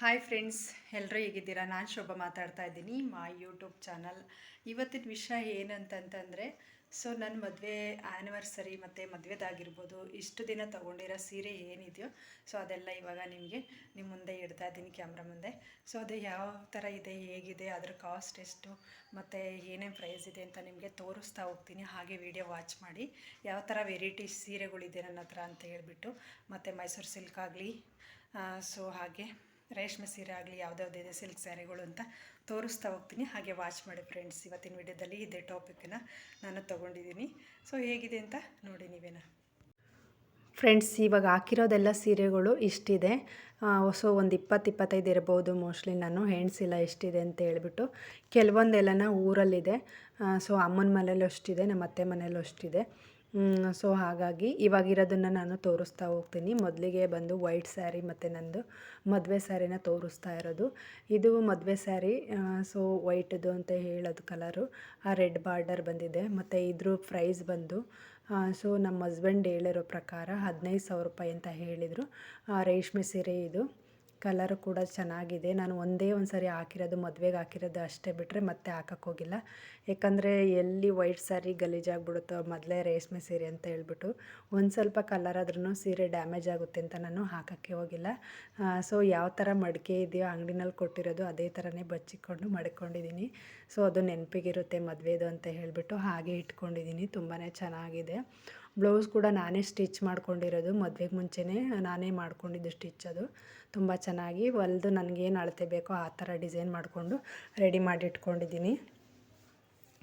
Hi friends ಎಲ್ಲರೂ ಹೇಗಿದ್ದೀರಾ? ನಾನು ಶೋಭಾ ಮಾತಾಡ್ತಾ ಇದ್ದೀನಿ, ಮೈ ಯೂಟ್ಯೂಬ್ ಚಾನಲ್. ಇವತ್ತಿನ ವಿಷಯ ಏನಂತಂತಂದರೆ, ಸೊ ನನ್ನ ಮದುವೆ ಆ್ಯನಿವರ್ಸರಿ ಮತ್ತು ಮದುವೆದಾಗಿರ್ಬೋದು, ಇಷ್ಟು ದಿನ ತೊಗೊಂಡಿರೋ ಸೀರೆ ಏನಿದೆಯೋ, ಸೊ ಅದೆಲ್ಲ ಇವಾಗ ನಿಮಗೆ ನಿಮ್ಮ ಮುಂದೆ ಇಡ್ತಾ ಇದ್ದೀನಿ ಕ್ಯಾಮ್ರಾ ಮುಂದೆ. ಸೊ ಅದು ಯಾವ ಥರ ಇದೆ, ಹೇಗಿದೆ, ಅದ್ರ ಕಾಸ್ಟ್ ಎಷ್ಟು, ಮತ್ತು ಏನೇನು ಪ್ರೈಸ್ ಇದೆ ಅಂತ ನಿಮಗೆ ತೋರಿಸ್ತಾ ಹೋಗ್ತೀನಿ. ಹಾಗೆ ವಿಡಿಯೋ ವಾಚ್ ಮಾಡಿ, ಯಾವ ಥರ ವೆರೈಟಿ ಸೀರೆಗಳಿದೆ ನನ್ನ ಹತ್ರ ಅಂತ ಹೇಳಿಬಿಟ್ಟು, ಮತ್ತು ಮೈಸೂರು ಸಿಲ್ಕ್ ಆಗಲಿ ಸೊ ಹಾಗೆ. ರೇಷ್ಮೆ ಸೀರೆ ಆಗಲಿ ಯಾವುದ್ಯಾವುದಿದೆ ಸಿಲ್ಕ್ ಸ್ಯಾರಿಗಳು ಅಂತ ತೋರಿಸ್ತಾ ಹೋಗ್ತೀನಿ. ಹಾಗೆ ವಾಚ್ ಮಾಡಿ ಫ್ರೆಂಡ್ಸ್ ಇವತ್ತಿನ ವಿಡಿಯೋದಲ್ಲಿ ಇದೇ ಟಾಪಿಕ್ನ ನಾನು ತೊಗೊಂಡಿದ್ದೀನಿ. ಸೊ ಹೇಗಿದೆ ಅಂತ ನೋಡಿ ನೀವೇನ. ಫ್ರೆಂಡ್ಸ್ ಇವಾಗ ಹಾಕಿರೋದೆಲ್ಲ ಸೀರೆಗಳು ಇಷ್ಟಿದೆ. ಸೊ, ಒಂದು ಇಪ್ಪತ್ತು ಇಪ್ಪತ್ತೈದು ಇರ್ಬೋದು. ಮೋಸ್ಟ್ಲಿ ನಾನು ಹೆಣ್ಸಿಲ್ಲ ಎಷ್ಟಿದೆ ಅಂತ ಹೇಳ್ಬಿಟ್ಟು. ಕೆಲವೊಂದೆಲ್ಲನ ಊರಲ್ಲಿದೆ. ಸೊ, ಅಮ್ಮನ ಮನೇಲೂ ಅಷ್ಟಿದೆ ನಮ್ಮ ಅತ್ತೆ ಮನೇಲೂ ಅಷ್ಟಿದೆ. ಸೊ ಹಾಗಾಗಿ ಇವಾಗಿರೋದನ್ನು ನಾನು ತೋರಿಸ್ತಾ ಹೋಗ್ತೀನಿ. ಮೊದಲಿಗೆ ಬಂದು ವೈಟ್ ಸ್ಯಾರಿ ಮತ್ತು ನಂದು ಮದುವೆ ಸ್ಯಾರಿನ ತೋರಿಸ್ತಾ ಇರೋದು. ಇದು ಮದುವೆ ಸ್ಯಾರಿ ಸೊ ವೈಟದು ಅಂತ ಹೇಳೋದು ಕಲರು ಆ ರೆಡ್ ಬಾರ್ಡರ್ ಬಂದಿದೆ. ಮತ್ತು ಇದ್ರ ಪ್ರೈಸ್ ಬಂದು ಸೊ ನಮ್ಮ ಹಸ್ಬೆಂಡ್ ಹೇಳಿರೋ ಪ್ರಕಾರ ಹದಿನೈದು ಸಾವಿರ ರೂಪಾಯಿ ಅಂತ ಹೇಳಿದರು. ರೇಷ್ಮೆ ಸೀರೆ ಇದು. ಕಲರು ಕೂಡ ಚೆನ್ನಾಗಿದೆ. ನಾನು ಒಂದೇ ಒಂದು ಸಾರಿ ಹಾಕಿರೋದು, ಮದುವೆಗೆ ಹಾಕಿರೋದು ಅಷ್ಟೇ ಬಿಟ್ಟರೆ ಮತ್ತೆ ಹಾಕೋಕ್ಕೋಗಿಲ್ಲ ಯಾಕಂದರೆ ಎಲ್ಲಿ ವೈಟ್ ಸ್ಯಾರಿ ಗಲೀಜಾಗ್ಬಿಡುತ್ತೋ ಮೊದಲೇ ರೇಷ್ಮೆ ಸೀರೆ ಅಂತ ಹೇಳ್ಬಿಟ್ಟು ಒಂದು ಸ್ವಲ್ಪ ಕಲರ್ ಆದ್ರೂ ಸೀರೆ ಡ್ಯಾಮೇಜ್ ಆಗುತ್ತೆ ಅಂತ ನಾನು ಹಾಕೋಕ್ಕೆ ಹೋಗಿಲ್ಲ. ಸೊ ಯಾವ ಥರ ಮಡಿಕೆ ಇದೆಯೋ ಅಂಗಡಿನಲ್ಲಿ ಕೊಟ್ಟಿರೋದು ಅದೇ ಥರನೇ ಬಚ್ಚಿಕೊಂಡು ಮಡ್ಕೊಂಡಿದ್ದೀನಿ. ಸೊ ಅದು ನೆನಪಿಗಿರುತ್ತೆ ಮದುವೆದು ಅಂತ ಹೇಳಿಬಿಟ್ಟು ಹಾಗೆ ಇಟ್ಕೊಂಡಿದ್ದೀನಿ. ತುಂಬಾ ಚೆನ್ನಾಗಿದೆ. ಬ್ಲೌಸ್ ಕೂಡ ನಾನೇ ಸ್ಟಿಚ್ ಮಾಡ್ಕೊಂಡಿರೋದು, ಮದುವೆಗೆ ಮುಂಚೆನೇ ನಾನೇ ಮಾಡ್ಕೊಂಡಿದ್ದು ಸ್ಟಿಚ್ ಅದು. ತುಂಬ ಚೆನ್ನಾಗಿ ಹೊಲ್ದು ನನಗೇನು ಅಳತೆ ಬೇಕೋ ಆ ಥರ ಡಿಸೈನ್ ಮಾಡಿಕೊಂಡು ರೆಡಿ ಮಾಡಿ ಇಟ್ಕೊಂಡಿದ್ದೀನಿ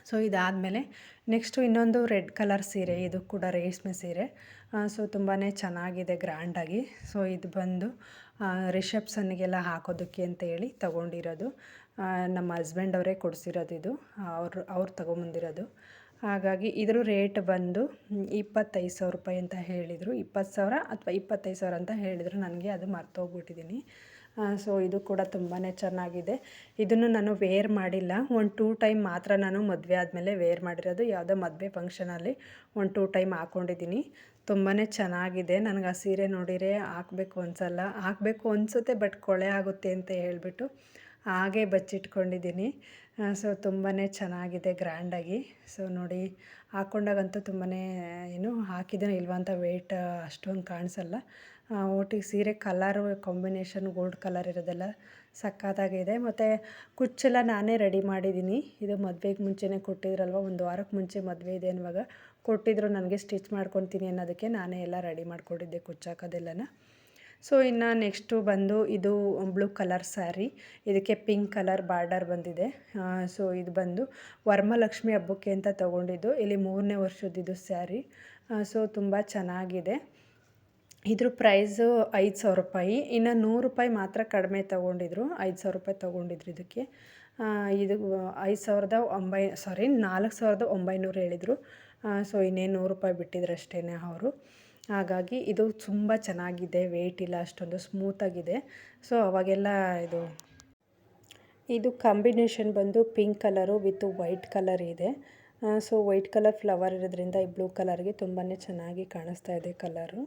ಸೊ ಇದಾದಮೇಲೆ ನೆಕ್ಸ್ಟು ಇನ್ನೊಂದು ರೆಡ್ ಕಲರ್ ಸೀರೆ, ಇದು ಕೂಡ ರೇಷ್ಮೆ ಸೀರೆ. ಸೊ ತುಂಬಾ ಚೆನ್ನಾಗಿದೆ, ಗ್ರ್ಯಾಂಡಾಗಿ. ಸೊ ಇದು ಬಂದು ರಿಸೆಪ್ಷನ್ಗೆಲ್ಲ ಹಾಕೋದಕ್ಕೆ ಅಂತ ಹೇಳಿ ತೊಗೊಂಡಿರೋದು. ನಮ್ಮ ಹಸ್ಬೆಂಡ್ ಅವರೇ ಕೊಡಿಸಿರೋದು ಇದು. ಅವರು, ಅವ್ರು ತೊಗೊಂಬಂದಿರೋದು. ಹಾಗಾಗಿ ಇದ್ರ ರೇಟ್ ಬಂದು ಇಪ್ಪತ್ತೈದು ಸಾವಿರ ರೂಪಾಯಿ ಅಂತ ಹೇಳಿದರು. ಇಪ್ಪತ್ತು ಸಾವಿರ ಅಥವಾ ಇಪ್ಪತ್ತೈದು ಸಾವಿರ ಅಂತ ಹೇಳಿದರು. ನನಗೆ ಅದು ಮರ್ತೋಗ್ಬಿಟ್ಟಿದ್ದೀನಿ ಸೊ ಇದು ಕೂಡ ತುಂಬಾ ಚೆನ್ನಾಗಿದೆ. ಇದನ್ನು ನಾನು ವೇರ್ ಮಾಡಿಲ್ಲ. ಒಂದು ಟೂ ಟೈಮ್ ಮಾತ್ರ ನಾನು ಮದುವೆ ಆದಮೇಲೆ ವೇರ್ ಮಾಡಿರೋದು. ಯಾವುದೋ ಮದುವೆ ಫಂಕ್ಷನಲ್ಲಿ ಒಂದು ಟೂ ಟೈಮ್ ಹಾಕ್ಕೊಂಡಿದ್ದೀನಿ ತುಂಬಾ ಚೆನ್ನಾಗಿದೆ. ನನಗೆ ಆ ಸೀರೆ ನೋಡಿರೇ ಹಾಕಬೇಕು ಅನ್ಸಲ್ಲ. ಹಾಕಬೇಕು ಅನಿಸುತ್ತೆ ಬಟ್ ಕೊಳೆ ಆಗುತ್ತೆ ಅಂತ ಹೇಳಿಬಿಟ್ಟು ಹಾಗೆ ಬಚ್ಚಿಟ್ಕೊಂಡಿದ್ದೀನಿ. ಸೊ ತುಂಬಾ ಚೆನ್ನಾಗಿದೆ ಗ್ರ್ಯಾಂಡಾಗಿ. ಸೊ ನೋಡಿ ಹಾಕ್ಕೊಂಡಾಗಂತೂ ತುಂಬಾ ಏನು, ಹಾಕಿದ್ದೇನೆ ಇಲ್ವಾ ಅಂತ ವೆಯ್ಟ್ ಅಷ್ಟೊಂದು ಕಾಣಿಸಲ್ಲ. ಒಟ್ಟಿಗೆ ಸೀರೆ ಕಲರು ಕಾಂಬಿನೇಷನ್ ಗೋಲ್ಡ್ ಕಲರ್ ಇರೋದೆಲ್ಲ ಸಕ್ಕತ್ತಾಗಿದೆ ಮತ್ತು ಕುಚ್ಚೆಲ್ಲ ನಾನೇ ರೆಡಿ ಮಾಡಿದ್ದೀನಿ. ಇದು ಮದುವೆಗೆ ಮುಂಚೆನೇ ಕೊಟ್ಟಿದ್ರಲ್ವ? ಒಂದು ವಾರಕ್ಕೆ ಮುಂಚೆ ಮದುವೆ ಇದೆ ಅನ್ನುವಾಗ. ಕೊಟ್ಟಿದ್ರು, ನನಗೆ ಸ್ಟಿಚ್ ಮಾಡ್ಕೊತೀನಿ ಅನ್ನೋದಕ್ಕೆ ನಾನೇ ಎಲ್ಲ ರೆಡಿ ಮಾಡಿಕೊಂಡಿದ್ದೆ ಕುಚ್ಚಾಕೋದೆಲ್ಲನ. ಸೊ ಇನ್ನು ನೆಕ್ಸ್ಟು ಬಂದು ಇದು ಬ್ಲೂ ಕಲರ್ ಸ್ಯಾರಿ, ಇದಕ್ಕೆ ಪಿಂಕ್ ಕಲರ್ ಬಾರ್ಡರ್ ಬಂದಿದೆ. ಸೊ ಇದು ಬಂದು ವರ್ಮಲಕ್ಷ್ಮಿ ಹಬ್ಬಕ್ಕೆ ಅಂತ ತೊಗೊಂಡಿದ್ದು. ಇಲ್ಲಿ ಮೂರನೇ ವರ್ಷದಿದ್ದು ಸ್ಯಾರಿ. ಸೊ ತುಂಬ ಚೆನ್ನಾಗಿದೆ. ಇದ್ರ ಪ್ರೈಸು ಐದು ಸಾವಿರ ರೂಪಾಯಿ. ಇನ್ನು ನೂರು ರೂಪಾಯಿ ಮಾತ್ರ ಕಡಿಮೆ ತೊಗೊಂಡಿದ್ರು. ಐದು ಸಾವಿರ ರೂಪಾಯಿ ತೊಗೊಂಡಿದ್ರು ಇದಕ್ಕೆ. ಇದು ಐದು ಸಾವಿರದ ಒಂಬೈ, ಸಾರಿ ನಾಲ್ಕು ಸಾವಿರದ ಒಂಬೈನೂರು ಹೇಳಿದರು. ಸೊ ಇನ್ನೇನು ನೂರು ರೂಪಾಯಿ ಬಿಟ್ಟಿದ್ರು ಅಷ್ಟೇ ಅವರು. ಹಾಗಾಗಿ ಇದು ತುಂಬ ಚೆನ್ನಾಗಿದೆ ವೆಯ್ಟ್ ಇಲ್ಲ, ಅಷ್ಟೊಂದು ಸ್ಮೂತಾಗಿದೆ ಸೊ ಅವಾಗೆಲ್ಲ ಇದು ಇದು ಕಾಂಬಿನೇಷನ್ ಬಂದು pink colour with white colour ಇದೆ. ಸೊ ವೈಟ್ ಕಲರ್ ಫ್ಲವರ್ ಇರೋದ್ರಿಂದ ಈ ಬ್ಲೂ ಕಲರ್ಗೆ ತುಂಬಾ ಚೆನ್ನಾಗಿ ಕಾಣಿಸ್ತಾ ಇದೆ ಕಲರು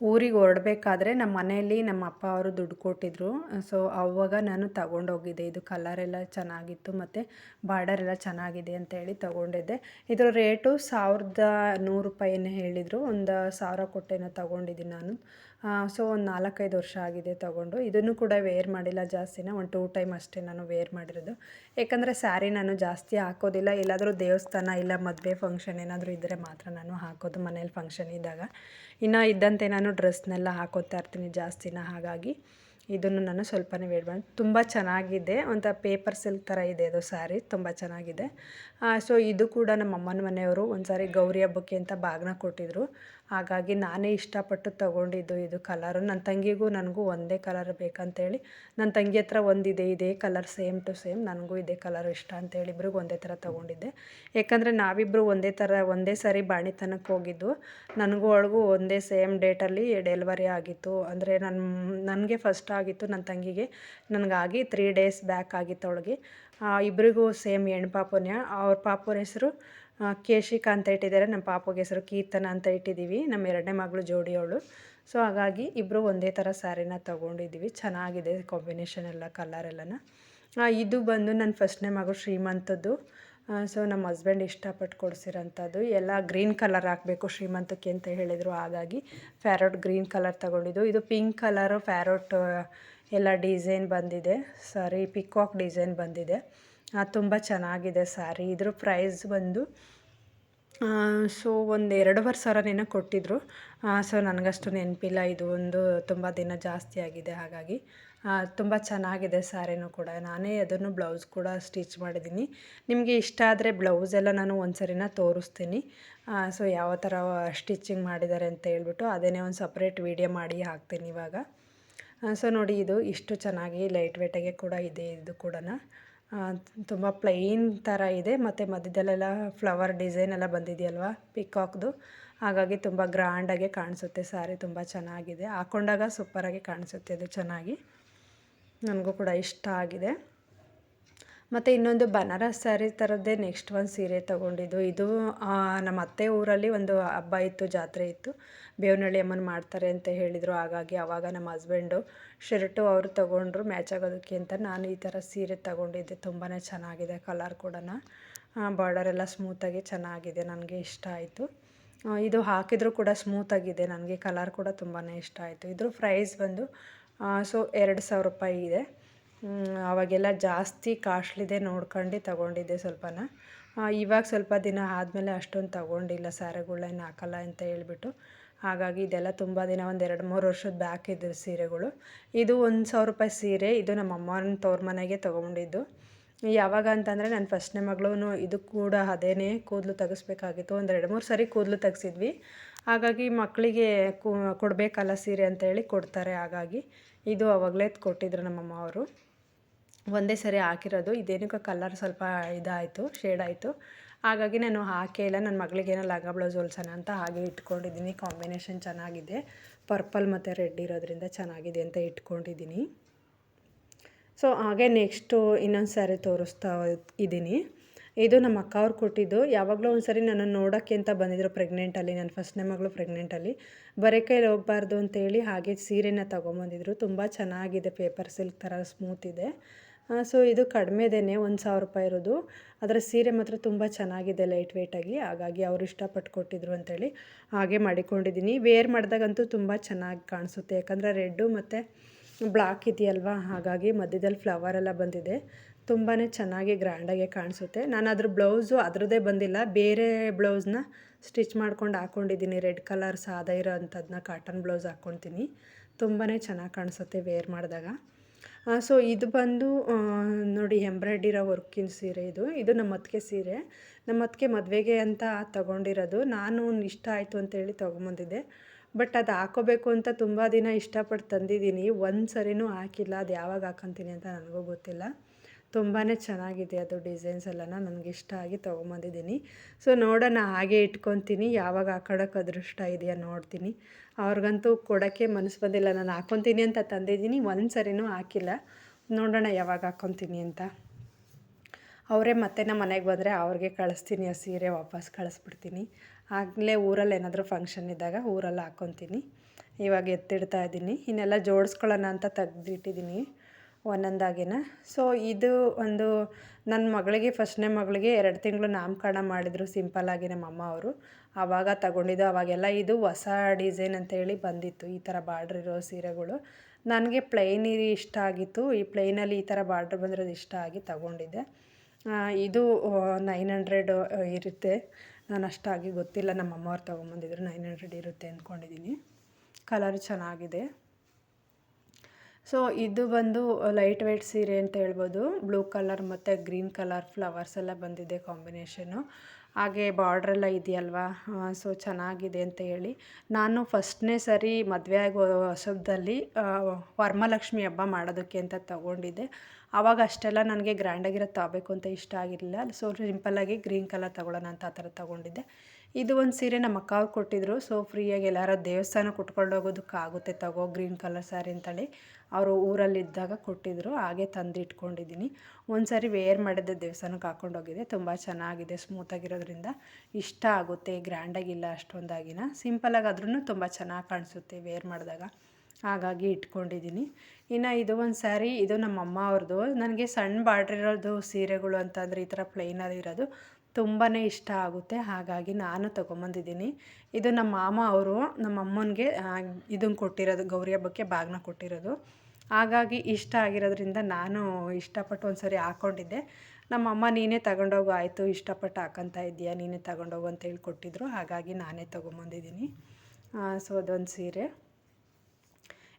ಊರಿಗೆ ಹೊರಡ್ಬೇಕಾದ್ರೆ ನಮ್ಮ ಮನೆಯಲ್ಲಿ ನಮ್ಮ ಅಪ್ಪ ಅವರು ದುಡ್ಡು ಕೊಟ್ಟಿದ್ರು. ಸೊ ಅವಾಗ ನಾನು ತಗೊಂಡೋಗಿದ್ದೆ. ಇದು ಕಲರ್ ಎಲ್ಲ ಚೆನ್ನಾಗಿತ್ತು ಮತ್ತು ಬಾರ್ಡರ್ ಎಲ್ಲ ಚೆನ್ನಾಗಿದೆ ಅಂತ ಹೇಳಿ ತಗೊಂಡಿದ್ದೆ. ಇದರ ರೇಟು ಸಾವಿರದ ನೂರು ರೂಪಾಯಿನೇ ಹೇಳಿದರು. ಒಂದು ಸಾವಿರ ಕೊಟ್ಟೇನೋ ತಗೊಂಡಿದ್ದೀನಿ ನಾನು. ಸೊ ಒಂದು ನಾಲ್ಕೈದು ವರ್ಷ ಆಗಿದೆ ತೊಗೊಂಡು. ಇದನ್ನು ಕೂಡ ವೇರ್ ಮಾಡಿಲ್ಲ ಜಾಸ್ತಿನ, ಒಂದು ಟೂ ಟೈಮ್ ಅಷ್ಟೇ ನಾನು ವೇರ್ ಮಾಡಿರೋದು. ಯಾಕಂದರೆ ಸ್ಯಾರಿ ನಾನು ಜಾಸ್ತಿ ಹಾಕೋದಿಲ್ಲ. ಎಲ್ಲಾದರೂ ದೇವಸ್ಥಾನ ಇಲ್ಲ, ಮದುವೆ ಫಂಕ್ಷನ್ ಏನಾದರೂ ಇದ್ದರೆ ಮಾತ್ರ ನಾನು ಹಾಕೋದು ಮನೇಲಿ ಫಂಕ್ಷನ್ ಇದ್ದಾಗ. ಇನ್ನು ಇದ್ದಂತೆ ನಾನು ಡ್ರೆಸ್ನೆಲ್ಲ ಹಾಕೋತಾ ಇರ್ತೀನಿ ಜಾಸ್ತಿನ, ಹಾಗಾಗಿ ಇದನ್ನು ನಾನು ಸ್ವಲ್ಪನೇ ವೇರ್ ಮಾಡಿ. ತುಂಬ ಚೆನ್ನಾಗಿದೆ. ಒಂಥರ ಪೇಪರ್ ಸಿಲ್ಕ್ ಥರ ಇದೆ ಅದು ಸ್ಯಾರಿ ತುಂಬ ಚೆನ್ನಾಗಿದೆ. ಸೊ ಇದು ಕೂಡ ನಮ್ಮ ಅಮ್ಮನ ಮನೆಯವರು ಒಂದು ಸಾರಿ ಗೌರಿ ಹಬ್ಬಕ್ಕೆ ಅಂತ ಬಾಗ್ನ ಕೊಟ್ಟಿದ್ರು. ಹಾಗಾಗಿ ನಾನೇ ಇಷ್ಟಪಟ್ಟು ತೊಗೊಂಡಿದ್ದು ಇದು ಕಲರು ನನ್ನ ತಂಗಿಗೂ ನನಗೂ ಒಂದೇ ಕಲರ್ ಬೇಕಂತೇಳಿ. ನನ್ನ ತಂಗಿ ಹತ್ರ ಒಂದಿದೆ, ಇದೇ ಕಲರ್ ಸೇಮ್ ಟು ಸೇಮ್ ನನಗೂ ಇದೇ ಕಲರ್ ಇಷ್ಟ ಅಂತೇಳಿ ಇಬ್ರಿಗೂ ಒಂದೇ ಥರ ತೊಗೊಂಡಿದ್ದೆ. ಯಾಕಂದರೆ ನಾವಿಬ್ಬರು ಒಂದೇ ಥರ ಒಂದೇ ಸಾರಿ ಬಾಣಿತನಕ್ಕೆ ಹೋಗಿದ್ದು. ನನಗೂ ಅವಳಿಗೂ ಒಂದೇ ಸೇಮ್ ಡೇಟಲ್ಲಿ ಡೆಲಿವರಿ ಆಗಿತ್ತು. ಅಂದರೆ ನನ್ನ ನನಗೆ ಫಸ್ಟ್ ಆಗಿತ್ತು ನನ್ನ ತಂಗಿಗೆ. ನನಗಾಗಿ ತ್ರೀ ಡೇಸ್ ಬ್ಯಾಕ್ ಆಗಿತ್ತು ಅವಳಿಗೆ. ಇಬ್ಬರಿಗೂ ಸೇಮ್ ಹೆಣ್ಣು ಪಾಪುನೇ ಅವ್ರ ಪಾಪುನ ಹೆಸರು ಕೇಶಿಕಾ ಅಂತ ಇಟ್ಟಿದ್ದಾರೆ. ನಮ್ಮ ಪಾಪುಗೆ ಹೆಸರು ಕೀರ್ತನ ಅಂತ ಇಟ್ಟಿದ್ದೀವಿ. ನಮ್ಮ ಎರಡನೇ ಮಗಳು ಜೋಡಿ ಅವಳು ಸೊ ಹಾಗಾಗಿ ಇಬ್ಬರು ಒಂದೇ ಥರ ಸ್ಯಾರಿನ ತೊಗೊಂಡಿದ್ದೀವಿ. ಚೆನ್ನಾಗಿದೆ ಕಾಂಬಿನೇಷನ್ ಎಲ್ಲ ಕಲರ್ ಎಲ್ಲನ. ಇದು ಬಂದು ನನ್ನ ಫಸ್ಟ್ನೇ ಮಗಳು ಶ್ರೀಮಂತದ್ದು. ಸೊ ನಮ್ಮ ಹಸ್ಬೆಂಡ್ ಇಷ್ಟಪಟ್ಟು ಕೊಡಿಸಿರೋಂಥದ್ದು. ಎಲ್ಲ ಗ್ರೀನ್ ಕಲರ್ ಹಾಕಬೇಕು ಶ್ರೀಮಂತಕ್ಕೆ ಅಂತ ಹೇಳಿದರು. ಹಾಗಾಗಿ ಫ್ಯಾರೋಟ್ ಗ್ರೀನ್ ಕಲರ್ ತಗೊಂಡಿದ್ದು. ಇದು ಪಿಂಕ್ ಕಲರು ಫ್ಯಾರೋಟ್ ಎಲ್ಲ ಡಿಸೈನ್ ಬಂದಿದೆ. ಸಾರಿ ಪಿಕಾಕ್ ಡಿಸೈನ್ ಬಂದಿದೆ. ತುಂಬ ಚೆನ್ನಾಗಿದೆ ಸ್ಯಾರಿ ಇದ್ರ ಪ್ರೈಸ್ ಬಂದು ಸೊ ಒಂದು ಎರಡೂವರೆ ಸಾವಿರನೇನೋ ಕೊಟ್ಟಿದ್ದರು ಸೊ ನನಗಷ್ಟು ನೆನಪಿಲ್ಲ. ಇದು ಒಂದು ತುಂಬ ದಿನ ಜಾಸ್ತಿ ಆಗಿದೆ ಹಾಗಾಗಿ. ತುಂಬ ಚೆನ್ನಾಗಿದೆ ಸ್ಯಾರಿನೂ ಕೂಡ. ನಾನೇ ಅದನ್ನು ಬ್ಲೌಸ್ ಕೂಡ ಸ್ಟಿಚ್ ಮಾಡಿದ್ದೀನಿ. ನಿಮಗೆ ಇಷ್ಟ ಆದರೆ ಬ್ಲೌಸ್ ಎಲ್ಲ ನಾನು ಒಂದು ಸರಿನ ತೋರಿಸ್ತೀನಿ ಸೊ ಯಾವ ಥರ ಸ್ಟಿಚಿಂಗ್ ಮಾಡಿದ್ದಾರೆ ಅಂತ ಹೇಳ್ಬಿಟ್ಟು ಅದೇನೇ ಒಂದು ಸಪ್ರೇಟ್ ವೀಡಿಯೋ ಮಾಡಿ ಹಾಕ್ತೀನಿ ಇವಾಗ. ಸೊ ನೋಡಿ, ಇದು ಇಷ್ಟು ಚೆನ್ನಾಗಿ ಲೈಟ್ ವೇಟಾಗೆ ಕೂಡ ಇದೆ ಇದು ಕೂಡ ತುಂಬ ಪ್ಲೈನ್ ಥರ ಇದೆ, ಮತ್ತು ಮಧ್ಯದಲ್ಲೆಲ್ಲ ಫ್ಲವರ್ ಡಿಸೈನ್ ಎಲ್ಲ ಬಂದಿದೆಯಲ್ವಾ ಪಿಕಾಕ್ದು ಹಾಗಾಗಿ ತುಂಬ ಗ್ರ್ಯಾಂಡಾಗೆ ಕಾಣಿಸುತ್ತೆ ಸ್ಯಾರಿ ತುಂಬ ಚೆನ್ನಾಗಿದೆ. ಹಾಕೊಂಡಾಗ ಸೂಪರಾಗಿ ಕಾಣಿಸುತ್ತೆ, ಅದು ಚೆನ್ನಾಗಿ. ನನಗೂ ಕೂಡ ಇಷ್ಟ ಆಗಿದೆ. ಮತ್ತು ಇನ್ನೊಂದು ಬನಾರಸ್ ಸ್ಯಾರಿ ಥರದ್ದೇ ನೆಕ್ಸ್ಟ್ ಒಂದು ಸೀರೆ ತೊಗೊಂಡಿದ್ದು. ಇದು ನಮ್ಮ ಅತ್ತೆ ಊರಲ್ಲಿ ಒಂದು ಹಬ್ಬ ಇತ್ತು, ಜಾತ್ರೆ ಇತ್ತು. ಬೇವನಹಳ್ಳಿ ಅಮ್ಮನ ಮಾಡ್ತಾರೆ ಅಂತ ಹೇಳಿದರು. ಹಾಗಾಗಿ ಆವಾಗ ನಮ್ಮ ಹಸ್ಬೆಂಡು ಶರ್ಟು ಅವರು ತೊಗೊಂಡ್ರು ಮ್ಯಾಚ್ ಆಗೋದಕ್ಕೆ ಅಂತ ನಾನು ಈ ಥರ ಸೀರೆ ತೊಗೊಂಡಿದ್ದೆ. ತುಂಬಾ ಚೆನ್ನಾಗಿದೆ ಕಲರ್ ಕೂಡ ಬಾರ್ಡರ್ ಎಲ್ಲ ಸ್ಮೂತಾಗಿ ಚೆನ್ನಾಗಿದೆ, ನನಗೆ ಇಷ್ಟ ಆಯಿತು. ಇದು ಹಾಕಿದರೂ ಕೂಡ ಸ್ಮೂತಾಗಿದೆ ನನಗೆ ಕಲರ್ ಕೂಡ ತುಂಬಾ ಇಷ್ಟ ಆಯಿತು. ಇದ್ರ ಪ್ರೈಸ್ ಬಂದು ಸೊ, ಎರಡು ಸಾವಿರ ರೂಪಾಯಿ ಇದೆ. ಹ್ಮ್, ಅವಾಗೆಲ್ಲ ಜಾಸ್ತಿ ಕಾಸ್ಟ್ಲಿದೆ ನೋಡ್ಕೊಂಡು ತಗೊಂಡಿದ್ದೆ ಸ್ವಲ್ಪನ. ಇವಾಗ ಸ್ವಲ್ಪ ದಿನ ಆದಮೇಲೆ ಅಷ್ಟೊಂದು ತಗೊಂಡಿಲ್ಲ ಸ್ಯಾರಿಗಳನ್ನ ಹಾಕಲ್ಲ ಅಂತ ಹೇಳ್ಬಿಟ್ಟು. ಹಾಗಾಗಿ ಇದೆಲ್ಲ ತುಂಬ ದಿನ ಒಂದು ಎರಡು ಮೂರು ವರ್ಷದ ಬ್ಯಾಕ್ ಇದ್ರ ಸೀರೆಗಳು. ಇದು ಒಂದು ಸಾವಿರ ರೂಪಾಯಿ ಸೀರೆ ಇದು ನಮ್ಮ ಅಮ್ಮನ ತವ್ರ ಮನೆಗೆ ತೊಗೊಂಡಿದ್ದು. ಯಾವಾಗ ಅಂತಂದರೆ ನನ್ನ ಫಸ್ಟ್ನೇ ಮಗಳೂ ಇದು ಕೂಡ ಅದೇನೇ ಕೂದಲು ತೆಗೆಸ್ಬೇಕಾಗಿತ್ತು ಒಂದು ಎರಡು ಮೂರು ಸರಿ ಕೂದಲು ತೆಗೆಸಿದ್ವಿ. ಹಾಗಾಗಿ ಮಕ್ಕಳಿಗೆ ಕೊಡಬೇಕಲ್ಲ ಸೀರೆ ಅಂತ ಹೇಳಿ ಕೊಡ್ತಾರೆ. ಹಾಗಾಗಿ ಇದು ಅವಾಗಲೇ ಕೊಟ್ಟಿದ್ರು ನಮ್ಮಮ್ಮ ಅವರು. ಒಂದೇ ಸರಿ ಹಾಕಿರೋದು. ಇದೇನಕ್ಕೆ ಕಲರ್ ಸ್ವಲ್ಪ ಇದಾಯಿತು ಶೇಡ್ ಆಯಿತು. ಹಾಗಾಗಿ ನಾನು ಹಾಕೇ ಇಲ್ಲ. ನನ್ನ ಮಗಳಿಗೇನೋ ಲಗ ಬ್ಲೌಸ್ ಹೊಲ್ಸೋಣ ಅಂತ ಹಾಗೆ ಇಟ್ಕೊಂಡಿದ್ದೀನಿ. ಕಾಂಬಿನೇಷನ್ ಚೆನ್ನಾಗಿದೆ. ಪರ್ಪಲ್ ಮತ್ತು ರೆಡ್ ಇರೋದ್ರಿಂದ ಚೆನ್ನಾಗಿದೆ ಅಂತ ಇಟ್ಕೊಂಡಿದ್ದೀನಿ. ಸೊ ಹಾಗೆ ನೆಕ್ಸ್ಟು ಇನ್ನೊಂದು ಸ್ಯಾರಿ ತೋರಿಸ್ತಾ ಇದ್ದೀನಿ ಇದು ನಮ್ಮ ಅಕ್ಕ ಅವ್ರು ಕೊಟ್ಟಿದ್ದು. ಯಾವಾಗಲೂ ಒಂದು ಸರಿ ನನ್ನನ್ನು ನೋಡೋಕ್ಕೆ ಅಂತ ಬಂದಿದ್ರು ಪ್ರೆಗ್ನೆಂಟಲ್ಲಿ ನನ್ನ ಫಸ್ಟ್ನೇ ಮಗಳು ಪ್ರೆಗ್ನೆಂಟಲ್ಲಿ ಬರೀ ಕೈಲಿ ಹೋಗಬಾರ್ದು ಅಂತೇಳಿ ಹಾಗೆ ಸೀರೆನ ತೊಗೊಂಬಂದಿದ್ರು. ತುಂಬ ಚೆನ್ನಾಗಿದೆ ಪೇಪರ್ ಸಿಲ್ಕ್ ಥರ ಸ್ಮೂತ್ ಇದೆ. ಸೊ ಇದು ಕಡಿಮೆದೇನೆ ಒಂದು ಸಾವಿರ ರೂಪಾಯಿ ಇರೋದು. ಅದರ ಸೀರೆ ಮಾತ್ರ ತುಂಬ ಚೆನ್ನಾಗಿದೆ ಲೈಟ್ ವೆಯ್ಟಾಗಿ ಹಾಗಾಗಿ ಅವರು ಇಷ್ಟಪಟ್ಟು ಕೊಟ್ಟಿದ್ರು ಅಂತೇಳಿ ಹಾಗೆ ಮಾಡಿಕೊಂಡಿದ್ದೀನಿ ವೇರ್ ಮಾಡಿದಾಗಂತೂ ತುಂಬ ಚೆನ್ನಾಗಿ ಕಾಣಿಸುತ್ತೆ. ಯಾಕಂದರೆ ರೆಡ್ಡು ಮತ್ತು ಬ್ಲಾಕ್ ಇದೆಯಲ್ವಾ? ಹಾಗಾಗಿ ಮಧ್ಯದಲ್ಲಿ ಫ್ಲವರ್ ಎಲ್ಲ ಬಂದಿದೆ. ತುಂಬಾ ಚೆನ್ನಾಗಿ ಗ್ರ್ಯಾಂಡಾಗೆ ಕಾಣಿಸುತ್ತೆ. ನಾನು ಅದ್ರ ಬ್ಲೌಸು ಅದರದ್ದೇ ಬಂದಿಲ್ಲ. ಬೇರೆ ಬ್ಲೌಸ್ನ ಸ್ಟಿಚ್ ಮಾಡ್ಕೊಂಡು ಹಾಕ್ಕೊಂಡಿದ್ದೀನಿ ರೆಡ್ ಕಲರ್ ಸಾದ ಇರೋ ಅಂಥದ್ದನ್ನ ಕಾಟನ್ ಬ್ಲೌಸ್ ಹಾಕ್ಕೊತೀನಿ. ತುಂಬಾ ಚೆನ್ನಾಗಿ ಕಾಣಿಸುತ್ತೆ ವೇರ್ ಮಾಡಿದಾಗ. ಸೊ ಇದು ಬಂದು ನೋಡಿ ಎಂಬ್ರಾಯ್ಡಿರೋ ವರ್ಕಿನ ಸೀರೆ ಇದು. ಇದು ನಮ್ಮ ಅತ್ತಿಗೆ ಸೀರೆ. ನಮ್ಮ ಅತ್ತಿಗೆ ಮದುವೆಗೆ ಅಂತ ತಗೊಂಡಿರೋದು. ನಾನು ಇಷ್ಟ ಆಯಿತು ಅಂತೇಳಿ ತೊಗೊಂಬಂದಿದ್ದೆ. ಬಟ್ ಅದು ಹಾಕೋಬೇಕು ಅಂತ ತುಂಬ ದಿನ ಇಷ್ಟಪಟ್ಟು ತಂದಿದ್ದೀನಿ. ಒಂದು ಸರಿನೂ ಹಾಕಿಲ್ಲ. ಅದು ಯಾವಾಗ ಹಾಕೊಂತೀನಿ ಅಂತ ನನಗೂ ಗೊತ್ತಿಲ್ಲ. ತುಂಬಾ ಚೆನ್ನಾಗಿದೆ ಅದು ಡಿಸೈನ್ಸ್ ಎಲ್ಲನ ನನಗೆ ಇಷ್ಟ ಆಗಿ ತೊಗೊಂಬಂದಿದ್ದೀನಿ. ಸೊ ನೋಡೋಣ, ಹಾಗೆ ಇಟ್ಕೊತೀನಿ. ಯಾವಾಗ ಹಾಕೊಳಕ್ಕೆ ಅದೃಷ್ಟ ಇದೆಯಾ ನೋಡ್ತೀನಿ. ಅವ್ರಿಗಂತೂ ಕೊಡೋಕ್ಕೆ ಮನಸ್ಸು ಬಂದಿಲ್ಲ. ನಾನು ಹಾಕೊತೀನಿ ಅಂತ ತಂದಿದ್ದೀನಿ. ಒಂದು ಸರಿನೂ ಹಾಕಿಲ್ಲ. ನೋಡೋಣ ಯಾವಾಗ ಹಾಕ್ಕೊತೀನಿ ಅಂತ. ಅವರೇ ಮತ್ತೆ ನಮ್ಮ ಮನೆಗೆ ಬಂದರೆ ಅವ್ರಿಗೆ ಕಳಿಸ್ತೀನಿ, ಆ ಸೀರೆ ವಾಪಸ್ ಕಳಿಸ್ಬಿಡ್ತೀನಿ. ಆಗಲೇ ಊರಲ್ಲಿ ಏನಾದರೂ ಫಂಕ್ಷನ್ ಇದ್ದಾಗ ಊರಲ್ಲಿ ಹಾಕ್ಕೊತೀನಿ. ಇವಾಗ ಎತ್ತಿಡ್ತಾ ಇದ್ದೀನಿ. ಇನ್ನೆಲ್ಲ ಜೋಡಿಸ್ಕೊಳ್ಳೋಣ ಅಂತ ತೆಗ್ದಿಟ್ಟಿದ್ದೀನಿ. ಒಂದೊಂದಾಗಿನ. ಸೊ ಇದು ಒಂದು ನನ್ನ ಮಗಳಿಗೆ ಫಸ್ಟ್ನೇ ಮಗಳಿಗೆ ಎರಡು ತಿಂಗಳು ನಾಮಕರಣ ಮಾಡಿದರು ಸಿಂಪಲ್ಲಾಗಿ ನಮ್ಮ ಅಮ್ಮ ಅವರು. ಆವಾಗ ತಗೊಂಡಿದ್ದು, ಅವಾಗೆಲ್ಲ ಇದು ಹೊಸ ಡಿಸೈನ್ ಅಂತೇಳಿ ಬಂದಿತ್ತು, ಈ ಥರ ಬಾರ್ಡ್ರ್ ಇರೋ ಸೀರೆಗಳು. ನನಗೆ ಪ್ಲೈನ್ ಇಷ್ಟ ಆಗಿತ್ತು, ಈ ಪ್ಲೈನಲ್ಲಿ ಈ ಥರ ಬಾರ್ಡ್ರ್ ಬಂದಿರೋದು ಇಷ್ಟ ಆಗಿ ತಗೊಂಡಿದ್ದೆ. ಇದು ನೈನ್ ಹಂಡ್ರೆಡ್ ಇರುತ್ತೆ. ನಾನು ಅಷ್ಟಾಗಿ ಗೊತ್ತಿಲ್ಲ ನಮ್ಮ ಅಮ್ಮವ್ರು ತೊಗೊಂಬಂದಿದ್ರು ನೈನ್ ಹಂಡ್ರೆಡ್ ಇರುತ್ತೆ ಅಂದ್ಕೊಂಡಿದ್ದೀನಿ ಕಲರ್ ಚೆನ್ನಾಗಿದೆ. ಸೊ ಇದು ಬಂದು ಲೈಟ್ ವೆಯ್ಟ್ ಸೀರೆ ಅಂತ ಹೇಳ್ಬೋದು. ಬ್ಲೂ ಕಲರ್ ಮತ್ತು ಗ್ರೀನ್ ಕಲರ್ ಫ್ಲವರ್ಸ್ ಎಲ್ಲ ಬಂದಿದೆ ಕಾಂಬಿನೇಷನು ಹಾಗೆ ಬಾರ್ಡ್ರ್ ಎಲ್ಲ ಇದೆಯಲ್ವಾ? ಸೊ ಚೆನ್ನಾಗಿದೆ ಅಂತ ಹೇಳಿ. ನಾನು ಫಸ್ಟ್ನೇ ಸರಿ ಮದುವೆ ಆಗೋ ಹೊಸದಲ್ಲಿ ವರಮಹಾಲಕ್ಷ್ಮಿ ಹಬ್ಬ ಮಾಡೋದಕ್ಕೆ ಅಂತ ತಗೊಂಡಿದ್ದೆ. ಆವಾಗ ಅಷ್ಟೆಲ್ಲ ನನಗೆ ಗ್ರ್ಯಾಂಡಾಗಿರೋದು ತಗೋಬೇಕು ಅಂತ ಇಷ್ಟ ಆಗಿರಲಿಲ್ಲ. ಸೊ ಸಿಂಪಲ್ಲಾಗಿ ಗ್ರೀನ್ ಕಲರ್ ತಗೊಳ್ಳೋಣ ಅಂತ ಆ ಥರ ತೊಗೊಂಡಿದ್ದೆ. ಇದು ಒಂದು ಸೀರೆ ನಮ್ಮ ಅಕ್ಕ ಅವ್ರು ಕೊಟ್ಟಿದ್ರು. ಸೊ ಫ್ರೀಯಾಗಿ ಎಲ್ಲಾರ ದೇವಸ್ಥಾನಕ್ಕೆ ಹೋಗೋದಕ್ಕೆ ಆಗುತ್ತೆ ತಗೋ ಗ್ರೀನ್ ಕಲರ್ ಸ್ಯಾರಿ ಅಂತೇಳಿ. ಅವರು ಊರಲ್ಲಿದ್ದಾಗ ಕೊಟ್ಟಿದ್ರು, ಹಾಗೆ ತಂದು ಇಟ್ಕೊಂಡಿದ್ದೀನಿ ಒಂದು ಸಾರಿ ವೇರ್ ಮಾಡಿದ್ದೆ ದೇವಸ್ಥಾನಕ್ಕೆ ಹಾಕ್ಕೊಂಡು ಹೋಗಿದ್ದೆ. ತುಂಬ ಚೆನ್ನಾಗಿದೆ ಸ್ಮೂತಾಗಿರೋದ್ರಿಂದ ಇಷ್ಟ ಆಗುತ್ತೆ ಗ್ರ್ಯಾಂಡಾಗಿಲ್ಲ ಅಷ್ಟೊಂದಾಗಿನ. ಸಿಂಪಲಾಗಿ ಆದ್ರೂ ತುಂಬ ಚೆನ್ನಾಗಿ ಕಾಣಿಸುತ್ತೆ ವೇರ್ ಮಾಡಿದಾಗ. ಹಾಗಾಗಿ ಇಟ್ಕೊಂಡಿದ್ದೀನಿ ಇನ್ನು ಇದು ಒಂದು ಸ್ಯಾರಿ ಇದು ನಮ್ಮ ಅಮ್ಮ ಅವ್ರದ್ದು ನನಗೆ ಸಣ್ಣ ಬಾರ್ಡ್ರ್ ಇರೋದು ಸೀರೆಗಳು ಅಂತಂದರೆ ಈ ಥರ ಪ್ಲೈನಲ್ಲಿ ಇರೋದು. ತುಂಬಾ ಇಷ್ಟ ಆಗುತ್ತೆ. ಹಾಗಾಗಿ ನಾನು ತೊಗೊಂಬಂದಿದ್ದೀನಿ. ಇದು ನಮ್ಮ ಮಾಮ ಅವರು ನಮ್ಮ ಅಮ್ಮನಿಗೆ ಇದನ್ನು ಕೊಟ್ಟಿರೋದು, ಗೌರಿ ಹಬ್ಬಕ್ಕೆ ಬಾಗಿನ ಕೊಟ್ಟಿರೋದು. ಹಾಗಾಗಿ ಇಷ್ಟ ಆಗಿರೋದ್ರಿಂದ ನಾನು ಇಷ್ಟಪಟ್ಟು ಒಂದು ಸರಿ ಹಾಕ್ಕೊಂಡಿದ್ದೆ ನಮ್ಮ ಅಮ್ಮ, ನೀನೇ ತಗೊಂಡೋಗು, ಆಯಿತು, ಇಷ್ಟಪಟ್ಟು ಹಾಕಂತ ಇದೆಯಾ ನೀನೇ ತಗೊಂಡೋಗು ಅಂತ ಹೇಳಿ ಕೊಟ್ಟಿದ್ರು. ಹಾಗಾಗಿ ನಾನೇ ತೊಗೊಂಬಂದಿದ್ದೀನಿ. ಸೊ ಅದೊಂದು ಸೀರೆ.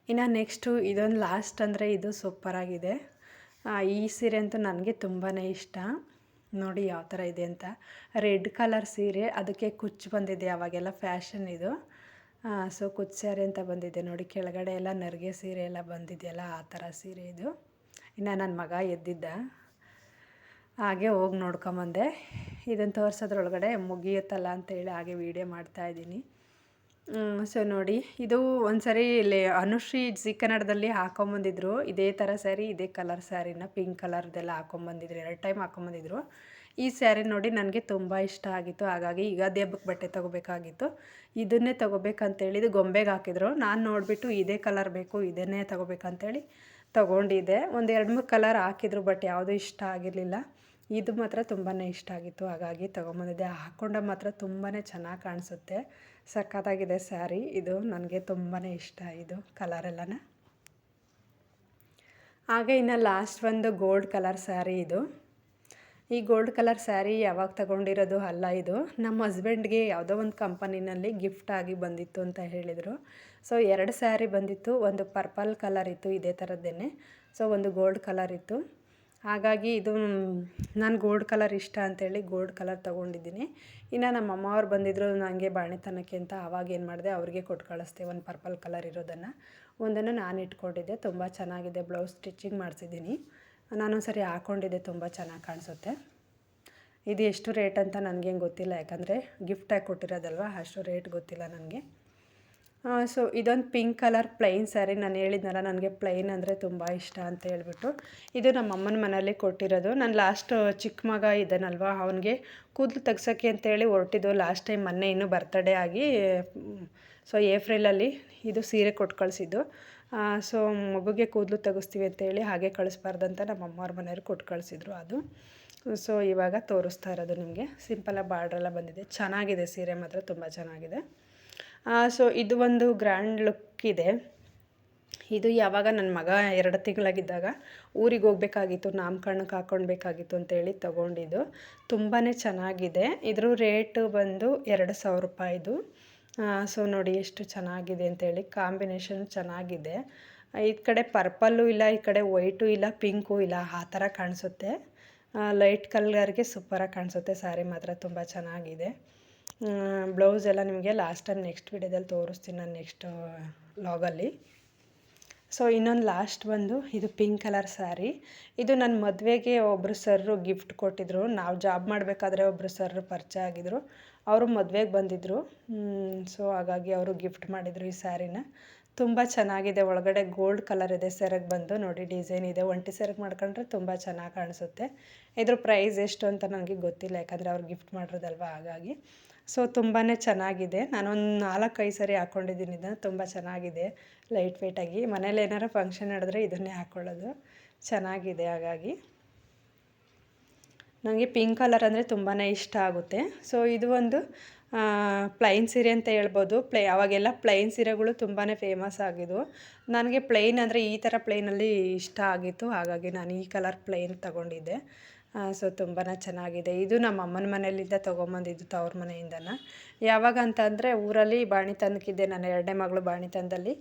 ಇನ್ನು ನೆಕ್ಸ್ಟು ಇದೊಂದು ಲಾಸ್ಟ್ ಅಂದರೆ ಇದು ಸೂಪರಾಗಿದೆ ಈ ಸೀರೆ ಅಂತೂ ನನಗೆ ತುಂಬಾ ಇಷ್ಟ. ನೋಡಿ ಯಾವ ಥರ ಇದೆ ಅಂತ. ರೆಡ್ ಕಲರ್ ಸೀರೆ, ಅದಕ್ಕೆ ಕುಚ್ಚು ಬಂದಿದೆ ಅವಾಗೆಲ್ಲ ಫ್ಯಾಷನ್ ಇದು. ಸೊ ಕುಚ್ಚು ಸ್ಯಾರಿ ಅಂತ ಬಂದಿದೆ ನೋಡಿ, ಕೆಳಗಡೆ ಎಲ್ಲ ನರಿಗೆ ಸೀರೆ ಎಲ್ಲ ಬಂದಿದೆಯಲ್ಲ, ಆ ಥರ ಸೀರೆ ಇದು. ಇನ್ನು ನನ್ನ ಮಗ ಎದ್ದಿದ್ದ. ಹಾಗೆ ಹೋಗಿ ನೋಡ್ಕೊಂಬಂದೆ. ಇದನ್ನು ತೋರಿಸೋದ್ರೊಳಗಡೆ ಮುಗಿಯುತ್ತಲ್ಲ ಅಂತೇಳಿ ಹಾಗೆ ವೀಡಿಯೋ ಮಾಡ್ತಾಯಿದ್ದೀನಿ ಸೊ ನೋಡಿ, ಇದು ಒಂದು ಸರಿ ಇಲ್ಲಿ ಅನುಶ್ರೀ ಜಿ ಕನ್ನಡದಲ್ಲಿ ಹಾಕೊಂಬಂದಿದ್ರು. ಇದೇ ಥರ ಸ್ಯಾರಿ ಇದೇ ಕಲರ್ ಸ್ಯಾರಿನ ಪಿಂಕ್ ಕಲರ್ದೆಲ್ಲ ಹಾಕೊಂಬಂದಿದ್ರು, ಎರಡು ಟೈಮ್ ಹಾಕೊಂಬಂದಿದ್ರು. ಈ ಸ್ಯಾರಿ ನೋಡಿ ನನಗೆ ತುಂಬ ಇಷ್ಟ ಆಗಿತ್ತು. ಹಾಗಾಗಿ ಯುಗಾದಿ ಹಬ್ಬಕ್ಕೆ ಬಟ್ಟೆ ತೊಗೋಬೇಕಾಗಿತ್ತು. ಇದನ್ನೇ ತೊಗೋಬೇಕಂತೇಳಿ ಇದು ಗೊಂಬೆಗೆ ಹಾಕಿದ್ರು. ನಾನು ನೋಡಿಬಿಟ್ಟು ಇದೇ ಕಲರ್ ಬೇಕು, ಇದನ್ನೇ ತೊಗೋಬೇಕಂತೇಳಿ ತೊಗೊಂಡಿದ್ದೆ. ಒಂದು ಎರಡು ಮೂರು ಕಲರ್ ಹಾಕಿದ್ರು ಬಟ್ ಯಾವುದೂ ಇಷ್ಟ ಆಗಿರಲಿಲ್ಲ. ಇದು ಮಾತ್ರ ತುಂಬಾ ಇಷ್ಟ ಆಗಿತ್ತು. ಹಾಗಾಗಿ ತೊಗೊಂಬಂದಿದ್ದೆ. ಹಾಕ್ಕೊಂಡ ಮಾತ್ರ ತುಂಬಾ ಚೆನ್ನಾಗಿ ಕಾಣಿಸುತ್ತೆ. ಸಖತ್ತಾಗಿದೆ ಸ್ಯಾರಿ. ಇದು ನನಗೆ ತುಂಬಾ ಇಷ್ಟ ಇದು ಕಲರೆಲ್ಲನ ಹಾಗೆ ಇನ್ನು ಲಾಸ್ಟ್ ಒಂದು ಗೋಲ್ಡ್ ಕಲರ್ ಸ್ಯಾರಿ ಇದು. ಈ ಗೋಲ್ಡ್ ಕಲರ್ ಸ್ಯಾರಿ ಯಾವಾಗ ತಗೊಂಡಿರೋದು ಅಲ್ಲ ಇದು. ನಮ್ಮ ಹಸ್ಬೆಂಡ್ಗೆ ಯಾವುದೋ ಒಂದು ಕಂಪನಿನಲ್ಲಿ ಗಿಫ್ಟ್ ಆಗಿ ಬಂದಿತ್ತು ಅಂತ ಹೇಳಿದರು. ಸೊ ಎರಡು ಸ್ಯಾರಿ ಬಂದಿತ್ತು. ಒಂದು ಪರ್ಪಲ್ ಕಲರ್ ಇತ್ತು ಇದೇ ಥರದ್ದೇನೆ ಸೊ ಒಂದು ಗೋಲ್ಡ್ ಕಲರ್ ಇತ್ತು. ಹಾಗಾಗಿ ಇದು ನಾನು ಗೋಲ್ಡ್ ಕಲರ್ ಇಷ್ಟ ಅಂತೇಳಿ ಗೋಲ್ಡ್ ಕಲರ್ ತೊಗೊಂಡಿದ್ದೀನಿ. ಇನ್ನು ನಮ್ಮ ಅಮ್ಮ ಅವ್ರು ಬಂದಿದ್ದರು ನನಗೆ ಬಾಣೆತನಕ್ಕೆ ಅಂತ ಆವಾಗ ಏನು ಮಾಡಿದೆ ಅವ್ರಿಗೆ ಕೊಟ್ಟು ಕಳಿಸ್ದೆ ಒಂದು ಪರ್ಪಲ್ ಕಲರ್ ಇರೋದನ್ನು. ಒಂದನ್ನು ನಾನು ಇಟ್ಕೊಂಡಿದ್ದೆ, ತುಂಬ ಚೆನ್ನಾಗಿದೆ ಬ್ಲೌಸ್ ಸ್ಟಿಚಿಂಗ್ ಮಾಡಿಸಿದ್ದೀನಿ. ನಾನೊಂದು ಸರಿ ಹಾಕ್ಕೊಂಡಿದ್ದೆ ತುಂಬ ಚೆನ್ನಾಗಿ ಕಾಣಿಸುತ್ತೆ. ಇದು ಎಷ್ಟು ರೇಟ್ ಅಂತ ನನಗೇನು ಗೊತ್ತಿಲ್ಲ, ಯಾಕಂದರೆ ಗಿಫ್ಟಾಗಿ ಕೊಟ್ಟಿರೋದಲ್ವ, ಅಷ್ಟು ರೇಟ್ ಗೊತ್ತಿಲ್ಲ ನನಗೆ. ಸೊ ಇದೊಂದು ಪಿಂಕ್ ಕಲರ್ ಪ್ಲೈನ್ ಸ್ಯಾರಿ ನಾನು ಹೇಳಿದ್ನಲ್ಲ, ನನಗೆ ಪ್ಲೈನ್ ಅಂದರೆ ತುಂಬ ಇಷ್ಟ ಅಂತ ಹೇಳ್ಬಿಟ್ಟು. ಇದು ನಮ್ಮ ಅಮ್ಮನ ಮನೇಲಿ ಕೊಟ್ಟಿರೋದು. ನಾನು ಲಾಸ್ಟ್ ಚಿಕ್ಕ ಮಗ ಇದ್ದಾನಲ್ವ, ಅವನಿಗೆ ಕೂದಲು ತೆಗ್ಸೋಕ್ಕೆ ಅಂತೇಳಿ ಹೊರಟಿದ್ದು ಲಾಸ್ಟ್ ಟೈಮ್ ಮೊನ್ನೆ ಇನ್ನೂ ಬರ್ತಡೇ ಆಗಿ ಸೊ ಏಪ್ರಿಲಲ್ಲಿ ಇದು ಸೀರೆ ಕೊಟ್ಟು ಕಳಿಸಿದ್ದು ಸೊ ಮಗುಗೆ ಕೂದಲು ತೆಗಿಸ್ತೀವಿ ಅಂತೇಳಿ ಹಾಗೆ ಕಳಿಸ್ಬಾರ್ದಂತ ನಮ್ಮ ಅಮ್ಮವ್ರ ಮನೆಯವ್ರು ಕೊಟ್ಟು ಕಳಿಸಿದ್ರು ಅದು. ಸೊ ಇವಾಗ ತೋರಿಸ್ತಾ ಇರೋದು ನಿಮಗೆ. ಸಿಂಪಲಾಗಿ ಬಾರ್ಡ್ರೆಲ್ಲ ಬಂದಿದೆ. ಚೆನ್ನಾಗಿದೆ ಸೀರೆ ಮಾತ್ರ, ತುಂಬ ಚೆನ್ನಾಗಿದೆ. ಸೊ ಇದು ಒಂದು ಗ್ರ್ಯಾಂಡ್ ಲುಕ್ ಇದೆ. ಇದು ಯಾವಾಗ ನನ್ನ ಮಗ ಎರಡು ತಿಂಗಳಾಗಿದ್ದಾಗ ಊರಿಗೆ ಹೋಗ್ಬೇಕಾಗಿತ್ತು, ನಾಮಕರಣಕ್ಕೆ ಹಾಕ್ಕೊಳ್ಬೇಕಾಗಿತ್ತು ಅಂತೇಳಿ ತೊಗೊಂಡಿದ್ದು. ತುಂಬಾ ಚೆನ್ನಾಗಿದೆ. ಇದ್ರ ರೇಟು ಬಂದು ಎರಡು ಸಾವಿರ ರೂಪಾಯಿದು ಸೊ ನೋಡಿ ಎಷ್ಟು ಚೆನ್ನಾಗಿದೆ ಅಂತೇಳಿ ಕಾಂಬಿನೇಷನ್ ಚೆನ್ನಾಗಿದೆ. ಈ ಕಡೆ ಪರ್ಪಲ್ಲು ಇಲ್ಲ, ಈ ಕಡೆ ವೈಟು ಇಲ್ಲ ಪಿಂಕು ಇಲ್ಲ, ಆ ಥರ ಕಾಣಿಸುತ್ತೆ. ಲೈಟ್ ಕಲರ್ಗೆ ಸೂಪರಾಗಿ ಕಾಣಿಸುತ್ತೆ. ಸ್ಯಾರಿ ಮಾತ್ರ ತುಂಬ ಚೆನ್ನಾಗಿದೆ. ಬ್ಲೌಸ್ ಎಲ್ಲ ನಿಮಗೆ ಲಾಸ್ಟ್ ಟೈಮ್ ನೆಕ್ಸ್ಟ್ ವಿಡಿಯೋದಲ್ಲಿ ತೋರಿಸ್ತೀನಿ ನಾನು ನೆಕ್ಸ್ಟ್ ಲಾಗಲ್ಲಿ ಸೊ ಇನ್ನೊಂದು ಲಾಸ್ಟ್ ಬಂದು ಇದು ಪಿಂಕ್ ಕಲರ್ ಸ್ಯಾರಿ ಇದು ನನ್ನ ಮದುವೆಗೆ ಒಬ್ಬರು ಸರ್ರು ಗಿಫ್ಟ್ ಕೊಟ್ಟಿದ್ರು. ನಾವು ಜಾಬ್ ಮಾಡಬೇಕಾದ್ರೆ ಒಬ್ಬರು ಸರ್ರು ಪರಿಚಯ ಆಗಿದ್ರು. ಅವರು ಮದುವೆಗೆ ಬಂದಿದ್ದರು ಸೊ ಹಾಗಾಗಿ ಅವರು ಗಿಫ್ಟ್ ಮಾಡಿದರು ಈ ಸ್ಯಾರಿನ ತುಂಬ ಚೆನ್ನಾಗಿದೆ. ಒಳಗಡೆ ಗೋಲ್ಡ್ ಕಲರ್ ಇದೆ. ಸೆರಗ್ ಬಂದು ನೋಡಿ ಡಿಸೈನ್ ಇದೆ. ಒಂಟಿ ಸೆರಗ್ ಮಾಡ್ಕೊಂಡ್ರೆ ತುಂಬ ಚೆನ್ನಾಗಿ ಕಾಣಿಸುತ್ತೆ. ಇದ್ರ ಪ್ರೈಸ್ ಎಷ್ಟು ಅಂತ ನನಗೆ ಗೊತ್ತಿಲ್ಲ. ಯಾಕಂದರೆ ಅವ್ರು ಗಿಫ್ಟ್ ಮಾಡಿರೋದಲ್ವ ಹಾಗಾಗಿ. ಸೊ ತುಂಬಾ ಚೆನ್ನಾಗಿದೆ. ನಾನೊಂದು ನಾಲ್ಕೈದು ಸರಿ ಹಾಕ್ಕೊಂಡಿದ್ದೀನಿ ಇದನ್ನು ತುಂಬ ಚೆನ್ನಾಗಿದೆ. ಲೈಟ್ ವೆಯ್ಟಾಗಿ ಮನೇಲಿ ಏನಾರು ಫಂಕ್ಷನ್ ನಡೆದ್ರೆ ಇದನ್ನೇ ಹಾಕ್ಕೊಳ್ಳೋದು ಚೆನ್ನಾಗಿದೆ ಹಾಗಾಗಿ. ನನಗೆ ಪಿಂಕ್ ಕಲರ್ ಅಂದರೆ ತುಂಬಾ ಇಷ್ಟ ಆಗುತ್ತೆ. ಸೊ, ಇದು ಒಂದು ಪ್ಲೈನ್ ಸೀರೆ ಅಂತ ಹೇಳ್ಬೋದು. ಪ್ಲೇ ಅವಾಗೆಲ್ಲ ಪ್ಲೈನ್ ಸೀರೆಗಳು ತುಂಬಾ ಫೇಮಸ್ ಆಗಿದ್ವು ನನಗೆ ಪ್ಲೈನ್ ಅಂದರೆ ಈ ಥರ ಪ್ಲೈನಲ್ಲಿ ಇಷ್ಟ ಆಗಿತ್ತು. ಹಾಗಾಗಿ ನಾನು ಈ ಕಲರ್ ಪ್ಲೈನ್ ತಗೊಂಡಿದ್ದೆ. ಸೊ ತುಂಬಾ ಚೆನ್ನಾಗಿದೆ. ಇದು ನಮ್ಮ ಅಮ್ಮನ ಮನೆಯಲ್ಲಿಂದ ತೊಗೊಂಬಂದಿದ್ದು ತವ್ರ ಮನೆಯಿಂದನ. ಯಾವಾಗ ಅಂತ ಅಂದರೆ ಊರಲ್ಲಿ ಬಾಣಿ ತಂದಕ್ಕಿದ್ದೆ ನಾನು ಎರಡನೇ ಮಗಳು ಬಾಣಿ ತಂದಲ್ಲಿ.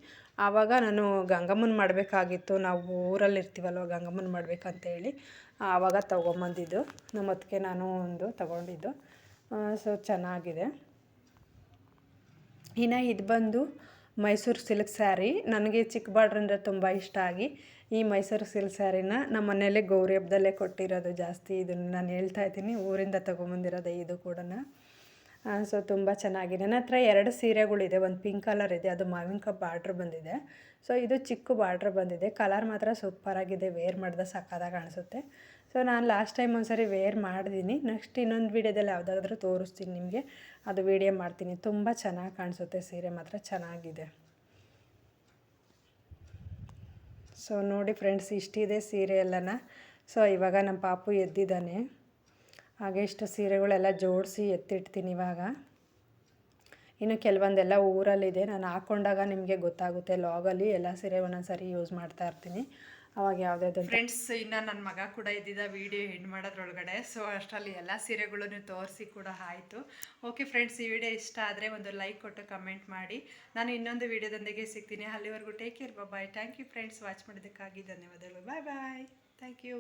ಆವಾಗ ನಾನು ಗಂಗಮ್ಮನ ಮಾಡಬೇಕಾಗಿತ್ತು. ನಾವು ಊರಲ್ಲಿ ಇರ್ತೀವಲ್ವ ಗಂಗಮ್ಮನ ಮಾಡಬೇಕಂತೇಳಿ. ಆವಾಗ ತೊಗೊಂಬಂದಿದ್ದು. ನಮ್ಮ ಅದಕ್ಕೆ ನಾನು ಒಂದು ತಗೊಂಡಿದ್ದು. ಸೊ ಚೆನ್ನಾಗಿದೆ. ಇನ್ನು ಇದು ಬಂದು ಮೈಸೂರು ಸಿಲ್ಕ್ ಸ್ಯಾರಿ. ನನಗೆ ಚಿಕ್ಕ ಬಾರ್ಡ್ರ್ ಅಂದರೆ ತುಂಬ ಇಷ್ಟ ಆಗಿ ಈ ಮೈಸೂರು ಸಿಲ್ಕ್ ಸ್ಯಾರಿನ ನಮ್ಮ ಮನೇಲೆ ಗೌರಿ ಹಬ್ಬದಲ್ಲೇ ಕೊಟ್ಟಿರೋದು ಜಾಸ್ತಿ. ಇದನ್ನು ನಾನು ಹೇಳ್ತಾ ಇದ್ದೀನಿ, ಊರಿಂದ ತೊಗೊಂಬಂದಿರೋದು ಇದು ಕೂಡ ಸೊ ತುಂಬ ಚೆನ್ನಾಗಿದೆ. ನನ್ನ ಹತ್ರ ಎರಡು ಸೀರೆಗಳಿದೆ, ಒಂದು ಪಿಂಕ್ ಕಲರ್ ಇದೆ, ಅದು ಮಾವಿನ ಕಪ್ ಬಾರ್ಡ್ರ್ ಬಂದಿದೆ. ಸೊ ಇದು ಚಿಕ್ಕ ಬಾರ್ಡ್ರ್ ಬಂದಿದೆ. ಕಲರ್ ಮಾತ್ರ ಸೂಪರಾಗಿದೆ ವೇರ್ ಮಾಡಿದ ಸಕ್ಕತ್ತಾಗಿ ಕಾಣಿಸುತ್ತೆ. ಸೊ ನಾನು ಲಾಸ್ಟ್ ಟೈಮ್ ಒಂದ್ಸರಿ ವೇರ್ ಮಾಡಿದ್ದೀನಿ ನೆಕ್ಸ್ಟ್ ಇನ್ನೊಂದು ವೀಡಿಯೋದಲ್ಲಿ ಯಾವುದಾದ್ರೂ ತೋರಿಸ್ತೀನಿ ನಿಮಗೆ. ಅದು ವೀಡಿಯೋ ಮಾಡ್ತೀನಿ. ತುಂಬ ಚೆನ್ನಾಗಿ ಕಾಣಿಸುತ್ತೆ. ಸೀರೆ ಮಾತ್ರ ಚೆನ್ನಾಗಿದೆ. ಸೊ ನೋಡಿ ಫ್ರೆಂಡ್ಸ್ ಇಷ್ಟಿದೆ ಸೀರೆ ಎಲ್ಲನ. ಸೊ ಇವಾಗ ನಮ್ಮ ಪಾಪು ಎದ್ದಿದ್ದಾನೆ. ಹಾಗೆ ಇಷ್ಟು ಸೀರೆಗಳೆಲ್ಲ ಜೋಡಿಸಿ ಎತ್ತಿಡ್ತೀನಿ ಇವಾಗ. ಇನ್ನು ಕೆಲವೊಂದೆಲ್ಲ ಊರಲ್ಲಿದೆ. ನಾನು ಹಾಕ್ಕೊಂಡಾಗ ನಿಮಗೆ ಗೊತ್ತಾಗುತ್ತೆ. ಲಾಗಲ್ಲಿ ಎಲ್ಲ ಸೀರೆ ಒಂದೊಂದು ಸರಿ ಯೂಸ್ ಮಾಡ್ತಾ ಇರ್ತೀನಿ. ಅವಾಗ ಯಾವುದೇ ಫ್ರೆಂಡ್ಸ್ ಇನ್ನ ನನ್ನ ಮಗ ಕೂಡ ಇದ್ದಿದ್ದ ವಿಡಿಯೋ ಎಂಡ್ ಮಾಡೋದ್ರೊಳಗಡೆ. ಸೊ ಅಷ್ಟರಲ್ಲಿ ಎಲ್ಲ ಸೀರೆಗಳನ್ನು ತೋರಿಸಿ ಕೂಡ ಆಯಿತು. ಓಕೆ ಫ್ರೆಂಡ್ಸ್ ಈ ವಿಡಿಯೋ ಇಷ್ಟ ಆದರೆ ಒಂದು ಲೈಕ್ ಕೊಟ್ಟು ಕಮೆಂಟ್ ಮಾಡಿ. ನಾನು ಇನ್ನೊಂದು ವಿಡಿಯೋದೊಂದಿಗೆ ಸಿಗ್ತೀನಿ. ಅಲ್ಲಿವರೆಗೂ take care bye thank you friends watch ಮಾಡೋದಕ್ಕಾಗಿ ಧನ್ಯವಾದಗಳು. Bye bye thank you